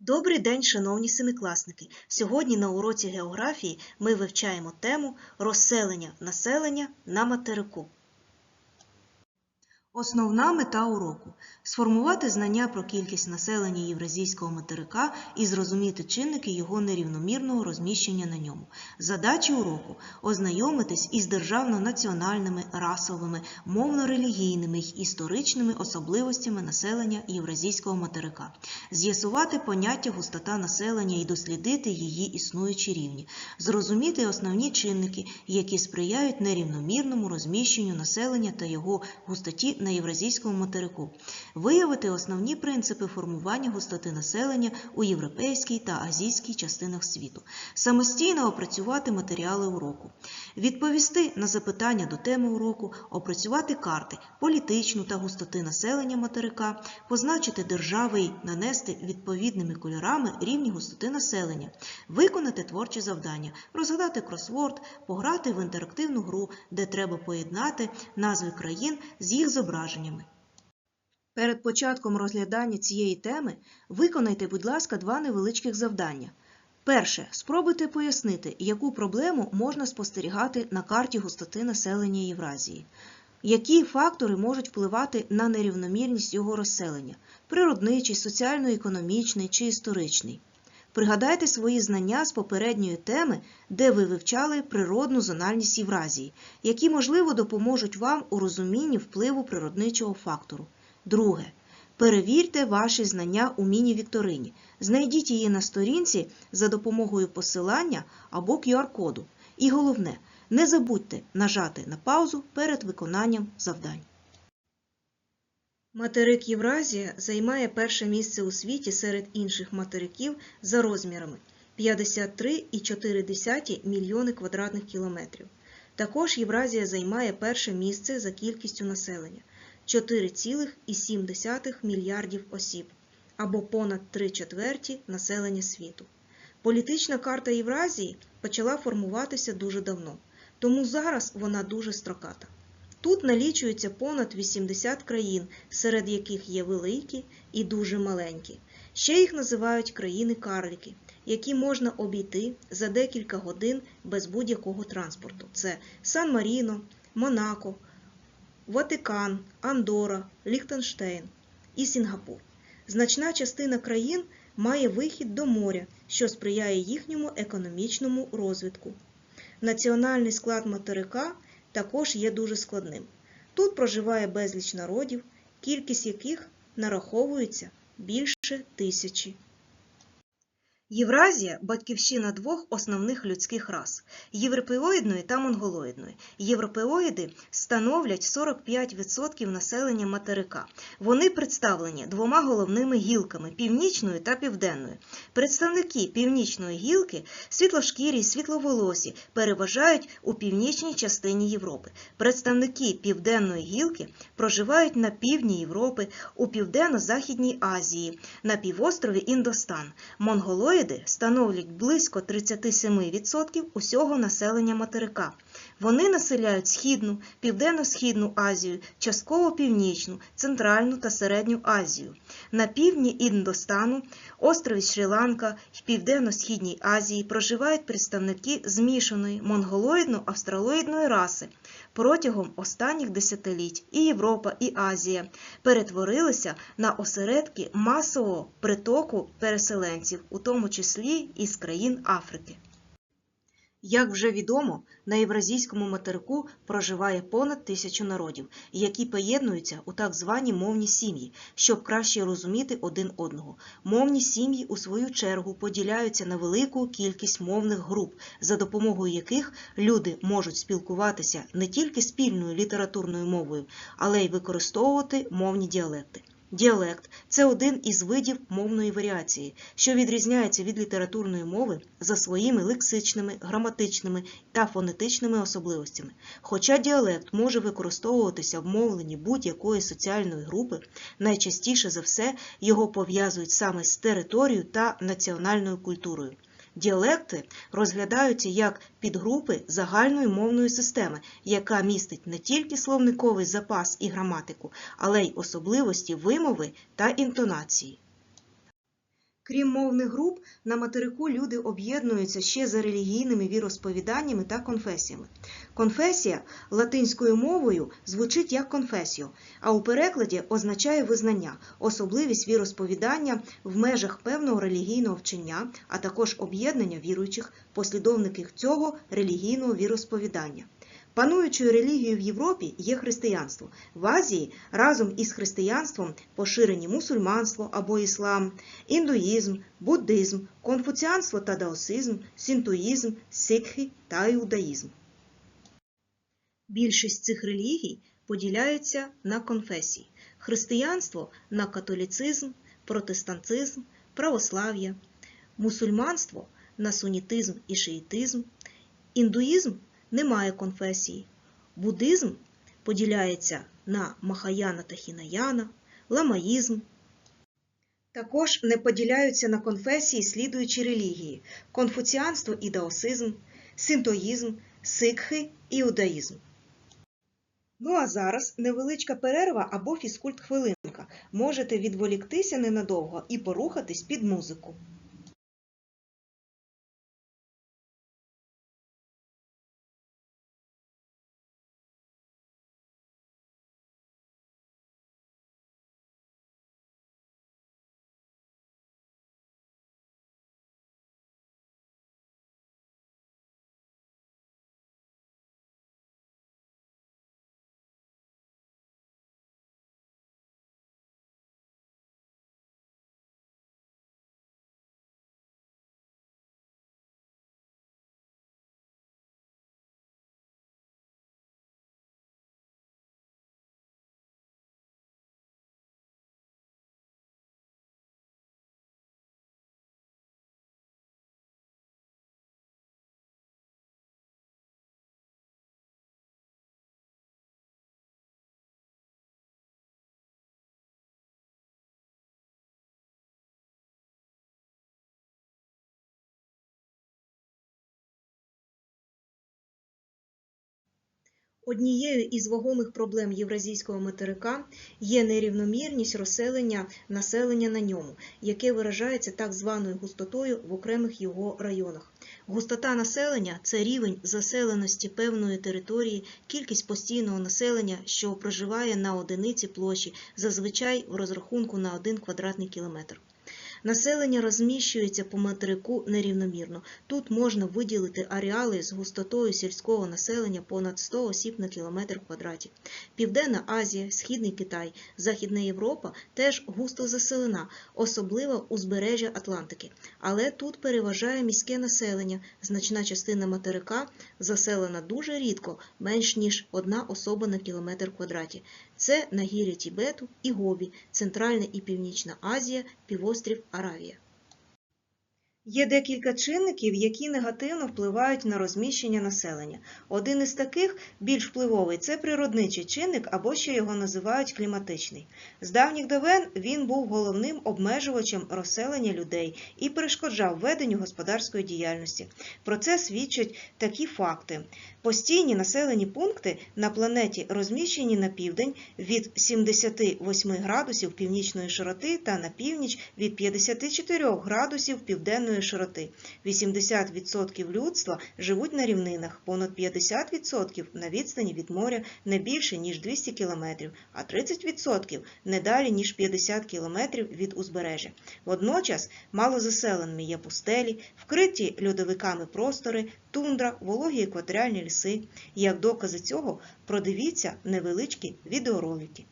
Добрий день, шановні семикласники! Сьогодні на уроці географії ми вивчаємо тему розселення населення на материку. Основна мета уроку сформувати знання про кількість населення Євразійського материка і зрозуміти чинники його нерівномірного розміщення на ньому. Задачі уроку ознайомитись із державно-національними, расовими, мовно-релігійними й історичними особливостями населення Євразійського материка, з'ясувати поняття густота населення і дослідити її існуючі рівні, зрозуміти основні чинники, які сприяють нерівномірному розміщенню населення та його густоті на Євразійському материку, виявити основні принципи формування густоти населення у європейській та азійській частинах світу, самостійно опрацювати матеріали уроку, відповісти на запитання до теми уроку, опрацювати карти політичну та густоти населення материка, позначити держави й нанести відповідними кольорами рівні густоти населення, виконати творчі завдання, розгадати кросворд, пограти в інтерактивну гру, де треба поєднати назви країн з їх зображеннями. Перед початком розглядання цієї теми виконайте, будь ласка, два невеличких завдання. Перше. Спробуйте пояснити, яку проблему можна спостерігати на карті густоти населення Євразії. Які фактори можуть впливати на нерівномірність його розселення природничий, соціально-економічний чи історичний. Пригадайте свої знання з попередньої теми, де ви вивчали природну зональність Євразії, які, можливо, допоможуть вам у розумінні впливу природничого фактору. Друге. Перевірте ваші знання у міні-вікторині. Знайдіть її на сторінці за допомогою посилання або QR-коду. І головне, не забудьте нажати на паузу перед виконанням завдань. Материк Євразія займає перше місце у світі серед інших материків за розмірами 53,4 мільйони квадратних кілометрів. Також Євразія займає перше місце за кількістю населення 4,7 мільярдів осіб, або понад 3 четверті населення світу. Політична карта Євразії почала формуватися дуже давно, тому зараз вона дуже строката. Тут налічується понад 80 країн, серед яких є великі і дуже маленькі. Ще їх називають країни-карлики, які можна обійти за декілька годин без будь-якого транспорту. Це Сан-Маріно, Монако, Ватикан, Андора, Ліхтенштейн і Сінгапур. Значна частина країн має вихід до моря, що сприяє їхньому економічному розвитку. Національний склад материка також є дуже складним. Тут проживає безліч народів, кількість яких нараховується більше тисячі. Євразія – батьківщина двох основних людських рас – європеоїдної та монголоїдної. Європеоїди становлять 45% населення материка. Вони представлені двома головними гілками – північною та південною. Представники північної гілки – світлошкірі й світловолосі – переважають у північній частині Європи. Представники південної гілки проживають на півдні Європи, у південно-західній Азії, на півострові Індостан. Монголоїди становлять близько 37% усього населення материка. Вони населяють Східну, Південно-Східну Азію, частково Північну, Центральну та Середню Азію. На півдні Індостану, острові Шрі-Ланка і Південно-Східній Азії проживають представники змішаної монголоїдно-австралоїдної раси. Протягом останніх десятиліть і Європа, і Азія перетворилися на осередки масового притоку переселенців, у тому числі із країн Африки. Як вже відомо, на Євразійському материку проживає понад тисячу народів, які поєднуються у так звані мовні сім'ї, щоб краще розуміти один одного. Мовні сім'ї, у свою чергу, поділяються на велику кількість мовних груп, за допомогою яких люди можуть спілкуватися не тільки спільною літературною мовою, але й використовувати мовні діалекти. Діалект це один із видів мовної варіації, що відрізняється від літературної мови за своїми лексичними, граматичними та фонетичними особливостями. Хоча діалект може використовуватися в мовленні будь-якої соціальної групи, найчастіше за все його пов'язують саме з територією та національною культурою. Діалекти розглядаються як підгрупи загальної мовної системи, яка містить не тільки словниковий запас і граматику, але й особливості вимови та інтонації. Крім мовних груп, на материку люди об'єднуються ще за релігійними віросповіданнями та конфесіями. Конфесія латинською мовою звучить як конфесіо, а у перекладі означає визнання, особливість віросповідання в межах певного релігійного вчення, а також об'єднання віруючих, послідовників цього релігійного віросповідання. Пануючою релігією в Європі є християнство. В Азії разом із християнством поширені мусульманство або іслам, індуїзм, буддизм, конфуціанство та даосизм, синтуїзм, сикхи та іудаїзм. Більшість цих релігій поділяються на конфесії: християнство на католіцизм, протестантизм, православ'я, мусульманство на сунітизм і шиїтизм, індуїзм не має конфесії, буддизм поділяється на махаяна та хінаяна, ламаїзм. Також не поділяються на конфесії слідуючі релігії: конфуціанство і даосизм, синтоїзм, сикхи, іудаїзм. Ну а зараз невеличка перерва або фізкульт-хвилинка. Можете відволіктися ненадовго і порухатись під музику. Однією із вагомих проблем євразійського материка є нерівномірність розселення населення на ньому, яке виражається так званою густотою в окремих його районах. Густота населення це рівень заселеності певної території, кількість постійного населення, що проживає на одиниці площі, зазвичай в розрахунку на 1 квадратний кілометр. Населення розміщується по материку нерівномірно. Тут можна виділити ареали з густотою сільського населення понад 100 осіб на кілометр квадраті. Південна Азія, Східний Китай, Західна Європа теж густо заселена, особливо узбережжя Атлантики. Але тут переважає міське населення. Значна частина материка заселена дуже рідко, менш ніж одна особа на кілометр квадраті. Це нагір'я Тібету і Гобі, Центральна і Північна Азія, півострів Аравія. Є декілька чинників, які негативно впливають на розміщення населення. Один із таких, більш впливовий, це природничий чинник або ще його називають кліматичний. З давніх давен він був головним обмежувачем розселення людей і перешкоджав веденню господарської діяльності. Про це свідчать такі факти. Постійні населені пункти на планеті розміщені на південь від 78 градусів північної широти та на північ від 54 градусів південної широти. 80% людства живуть на рівнинах, понад 50% на відстані від моря не більше, ніж 200 км, а 30% не далі, ніж 50 км від узбережжя. Водночас малозаселеними є пустелі, вкриті льодовиками простори, тундра, вологі екваторіальні ліси. Як докази цього, продивіться невеличкі відеоролики.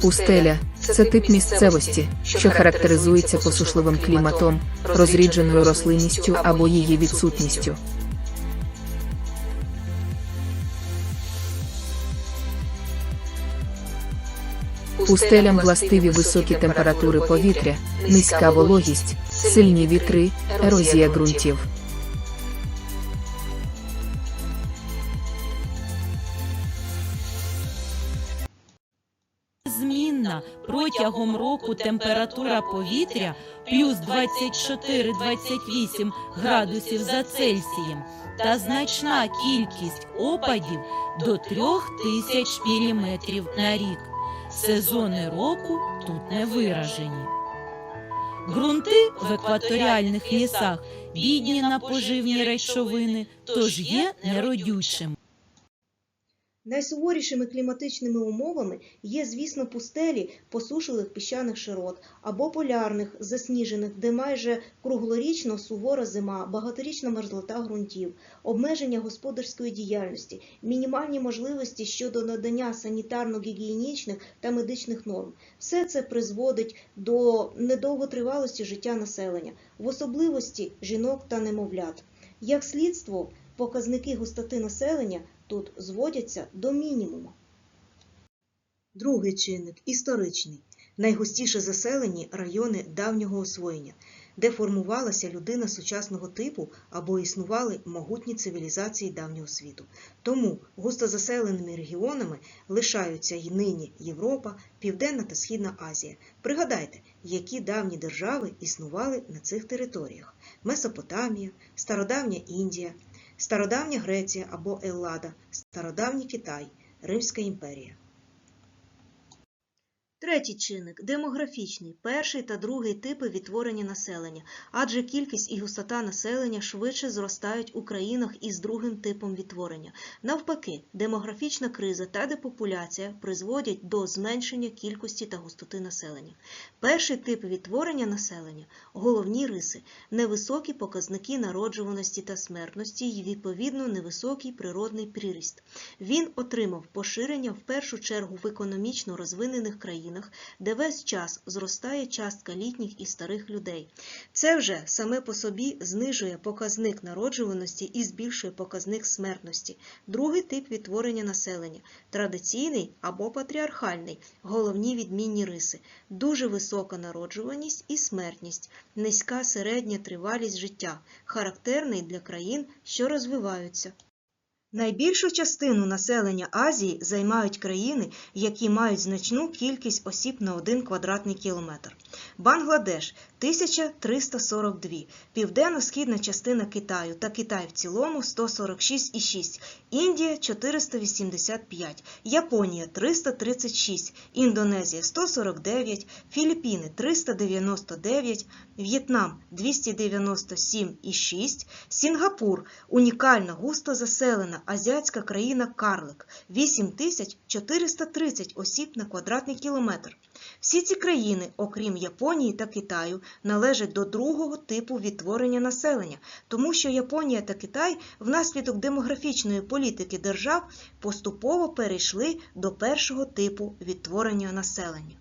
Пустеля це тип місцевості, що характеризується посушливим кліматом, розрідженою рослинністю або її відсутністю. Пустелям властиві високі температури повітря, низька вологість, сильні вітри, ерозія ґрунтів. Температура повітря плюс 24-28 градусів за Цельсієм та значна кількість опадів до 3000 міліметрів на рік. Сезони року тут не виражені. Ґрунти в екваторіальних лісах бідні на поживні речовини, тож є неродючими. Найсуворішими кліматичними умовами є, звісно, пустелі посушливих піщаних широт або полярних, засніжених, де майже круглорічно сувора зима, багаторічна мерзлота ґрунтів, обмеження господарської діяльності, мінімальні можливості щодо надання санітарно-гігієнічних та медичних норм. Все це призводить до недовготривалості життя населення, в особливості жінок та немовлят. Як слідство, показники густоти населення тут зводяться до мінімуму. Другий чинник історичний. Найгустіше заселені райони давнього освоєння, де формувалася людина сучасного типу або існували могутні цивілізації давнього світу. Тому густозаселеними регіонами лишаються й нині Європа, Південна та Східна Азія. Пригадайте, які давні держави існували на цих територіях: Месопотамія, Стародавня Індія, Стародавня Греція або Еллада, Стародавній Китай, Римська імперія. Третій чинник демографічний, перший та другий типи відтворення населення, адже кількість і густота населення швидше зростають у країнах із другим типом відтворення. Навпаки, демографічна криза та депопуляція призводять до зменшення кількості та густоти населення. Перший тип відтворення населення головні риси, невисокі показники народжуваності та смертності і відповідно невисокий природний приріст. Він отримав поширення в першу чергу в економічно розвинених країнах, де весь час зростає частка літніх і старих людей. Це вже саме по собі знижує показник народжуваності і збільшує показник смертності. Другий тип відтворення населення традиційний або патріархальний, головні відмінні риси, дуже висока народжуваність і смертність, низька середня тривалість життя, характерний для країн, що розвиваються. Найбільшу частину населення Азії займають країни, які мають значну кількість осіб на 1 квадратний кілометр. Бангладеш 1342, південно-східна частина Китаю та Китай в цілому 146,6, Індія 485, Японія 336, Індонезія 149, Філіппіни 399, В'єтнам 297,6, Сінгапур унікальна густо заселена азіатська країна Карлик 8430 осіб на квадратний кілометр. Всі ці країни, окрім Японії та Китаю, належать до другого типу відтворення населення, тому що Японія та Китай внаслідок демографічної політики держав поступово перейшли до першого типу відтворення населення.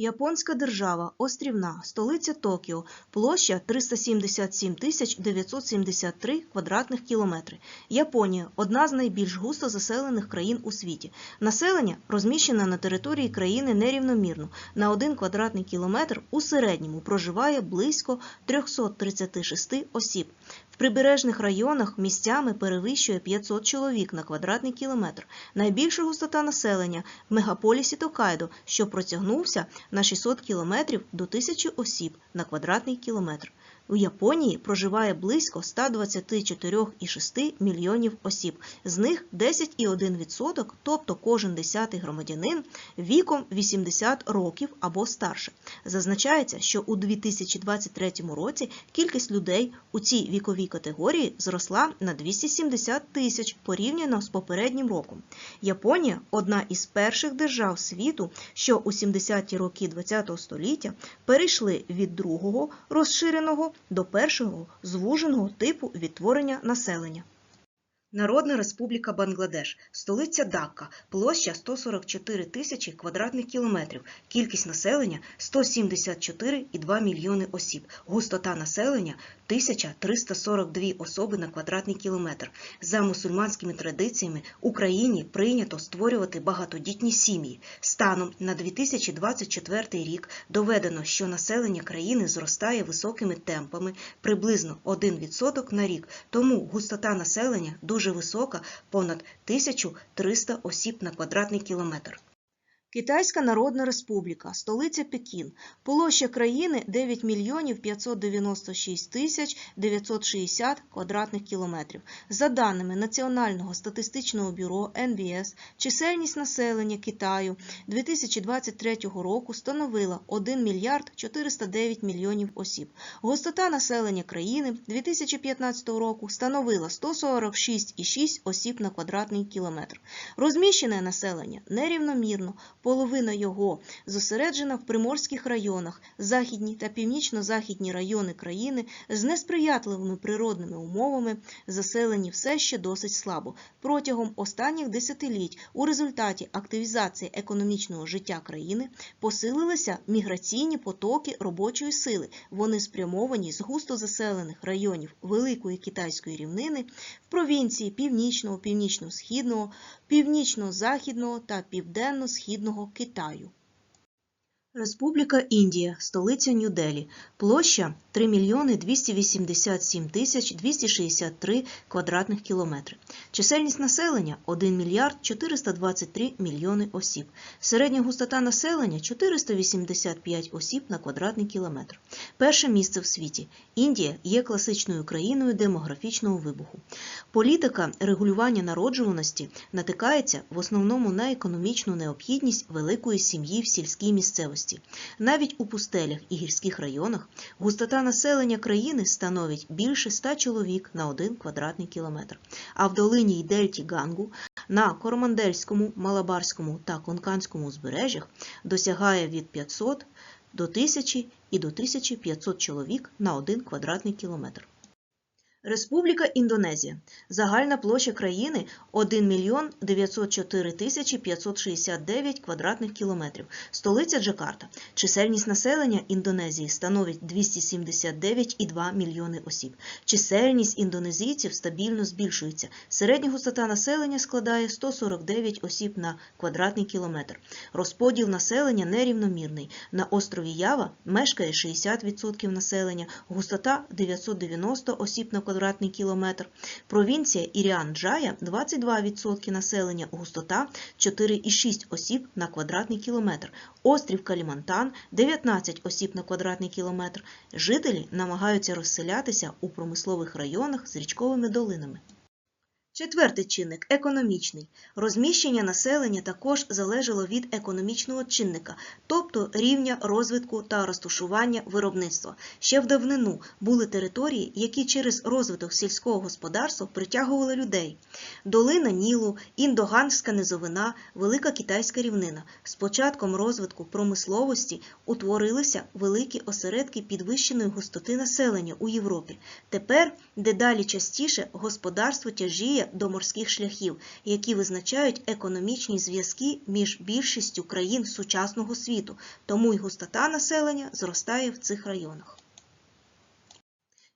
Японська держава, острівна, столиця Токіо, площа 377 тисяч 973 квадратних кілометри. Японія – одна з найбільш густо заселених країн у світі. Населення розміщене на території країни нерівномірно. На 1 квадратний кілометр у середньому проживає близько 336 осіб. В прибережних районах місцями перевищує 500 чоловік на квадратний кілометр. Найбільша густота населення в мегаполісі Токайдо, що протягнувся на 600 кілометрів до 1000 осіб на квадратний кілометр. У Японії проживає близько 124,6 мільйонів осіб, з них 10,1%, тобто кожен десятий громадянин віком 80 років або старше. Зазначається, що у 2023 році кількість людей у цій віковій категорії зросла на 270 тисяч порівняно з попереднім роком. Японія одна із перших держав світу, що у 70-ті роки ХХ століття перейшли від другого розширеного до першого звуженого типу відтворення населення. Народна Республіка Бангладеш, столиця Дакка, площа 144 тисячі квадратних кілометрів, кількість населення 174,2 мільйони осіб, густота населення 1342 особи на квадратний кілометр. За мусульманськими традиціями Україні прийнято створювати багатодітні сім'ї. Станом на 2024 рік доведено, що населення країни зростає високими темпами, приблизно 1% на рік, тому густота населення дуже висока, понад 1300 осіб на квадратний кілометр. Китайська Народна Республіка, столиця Пекін, площа країни 9 мільйонів 596 тисяч 960 квадратних кілометрів. За даними Національного статистичного бюро НБС, чисельність населення Китаю 2023 року становила 1 мільярд 409 мільйонів осіб. Густота населення країни 2015 року становила 146,6 осіб на квадратний кілометр. Розміщене населення нерівномірно, половина його зосереджена в приморських районах, західні та північно-західні райони країни з несприятливими природними умовами заселені все ще досить слабо. Протягом останніх десятиліть у результаті активізації економічного життя країни посилилися міграційні потоки робочої сили. Вони спрямовані з густо заселених районів Великої Китайської рівнини в провінції Північного, Північно-Східного, Північно-Західного та Південно-Східного Китаю. Республіка Індія, столиця Нью-Делі, площа 3 мільйони 287 тисяч 263 квадратних кілометри. Чисельність населення 1 мільярд 423 мільйони осіб. Середня густота населення 485 осіб на квадратний кілометр. Перше місце в світі. Індія є класичною країною демографічного вибуху. Політика регулювання народжуваності натикається в основному на економічну необхідність великої сім'ї в сільській місцевості. Навіть у пустелях і гірських районах густота населення країни становить більше 100 чоловік на 1 квадратний кілометр. А в долині й дельті Гангу на Кормандельському, Малабарському та Конканському узбережжях досягає від 500 до 1000 і до 1500 чоловік на 1 квадратний кілометр. Республіка Індонезія. Загальна площа країни 1 мільйон 904 тисячі 569 квадратних кілометрів. Столиця Джакарта. Чисельність населення Індонезії становить 279,2 мільйони осіб. Чисельність індонезійців стабільно збільшується. Середня густота населення складає 149 осіб на квадратний кілометр. Розподіл населення нерівномірний. На острові Ява мешкає 60% населення, густота 990 осіб на квадратний кілометр. Провінція Іріан-Джая 22% населення, густота 4,6 осіб на квадратний кілометр. Острів Калімантан 19 осіб на квадратний кілометр. Жителі намагаються розселятися у промислових районах з річковими долинами. Четвертий чинник економічний. Розміщення населення також залежало від економічного чинника, тобто рівня розвитку та розташування виробництва. Ще в давнину були території, які через розвиток сільського господарства притягували людей. Долина Нілу, Індоганська низовина, Велика Китайська рівнина. З початком розвитку промисловості утворилися великі осередки підвищеної густоти населення у Європі. Тепер дедалі частіше господарство тяжіє до морських шляхів, які визначають економічні зв'язки між більшістю країн сучасного світу, тому й густота населення зростає в цих районах.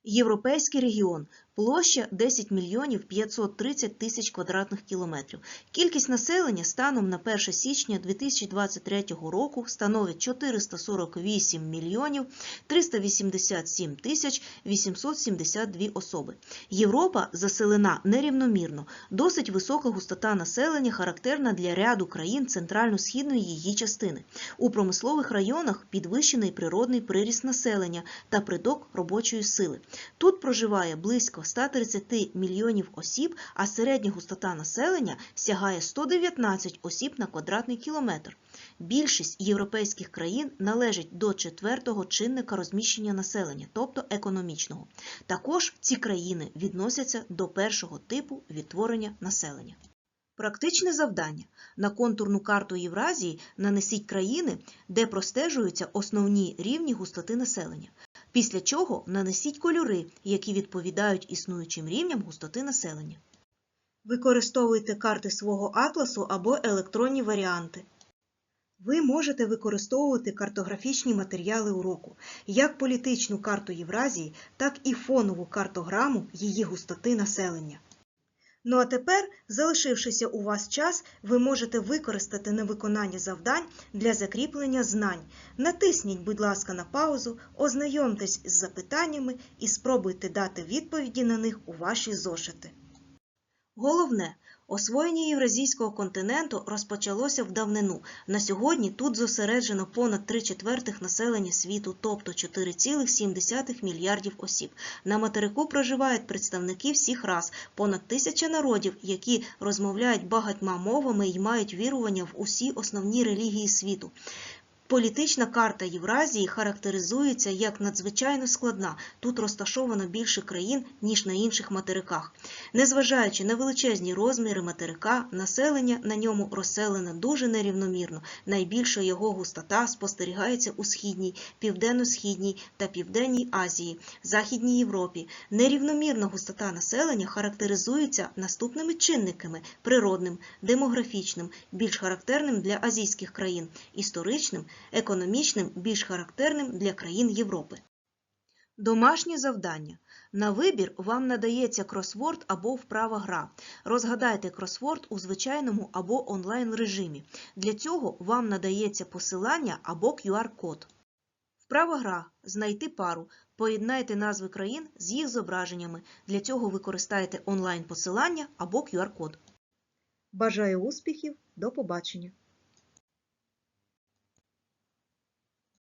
Європейський регіон. Площа 10 мільйонів 530 тисяч квадратних кілометрів. Кількість населення станом на 1 січня 2023 року становить 448 мільйонів 387 тисяч 872 особи. Європа заселена нерівномірно. Досить висока густота населення характерна для ряду країн центрально-східної її частини. У промислових районах підвищений природний приріст населення та приток робочої сили. Тут проживає близько 130 мільйонів осіб, а середня густота населення сягає 119 осіб на квадратний кілометр. Більшість європейських країн належить до четвертого чинника розміщення населення, тобто економічного. Також ці країни відносяться до першого типу відтворення населення. Практичне завдання. На контурну карту Євразії нанесіть країни, де простежуються основні рівні густоти населення. Після чого нанесіть кольори, які відповідають існуючим рівням густоти населення. Використовуйте карти свого атласу або електронні варіанти. Ви можете використовувати картографічні матеріали уроку, як політичну карту Євразії, так і фонову картограму її густоти населення. Ну а тепер, залишившися у вас час, ви можете використати невиконання завдань для закріплення знань. Натисніть, будь ласка, на паузу, ознайомтесь з запитаннями і спробуйте дати відповіді на них у ваші зошити. Головне, Освоєння Євразійського континенту розпочалося в давнину. На сьогодні тут зосереджено понад 3 четвертих населення світу, тобто 4,7 мільярдів осіб. На материку проживають представники всіх рас, понад тисяча народів, які розмовляють багатьма мовами і мають вірування в усі основні релігії світу. Політична карта Євразії характеризується як надзвичайно складна. Тут розташовано більше країн, ніж на інших материках. Незважаючи на величезні розміри материка, населення на ньому розселене дуже нерівномірно. Найбільша його густота спостерігається у Східній, Південно-Східній та Південній Азії, Західній Європі. Нерівномірна густота населення характеризується наступними чинниками: природним, демографічним, більш характерним для азійських країн, історичним, економічним, більш характерним для країн Європи. Домашнє завдання. На вибір вам надається кросворд або вправа гра. Розгадайте кросворд у звичайному або онлайн режимі. Для цього вам надається посилання або QR-код. Вправа гра. Знайти пару. Поєднайте назви країн з їх зображеннями. Для цього використайте онлайн посилання або QR-код. Бажаю успіхів. До побачення!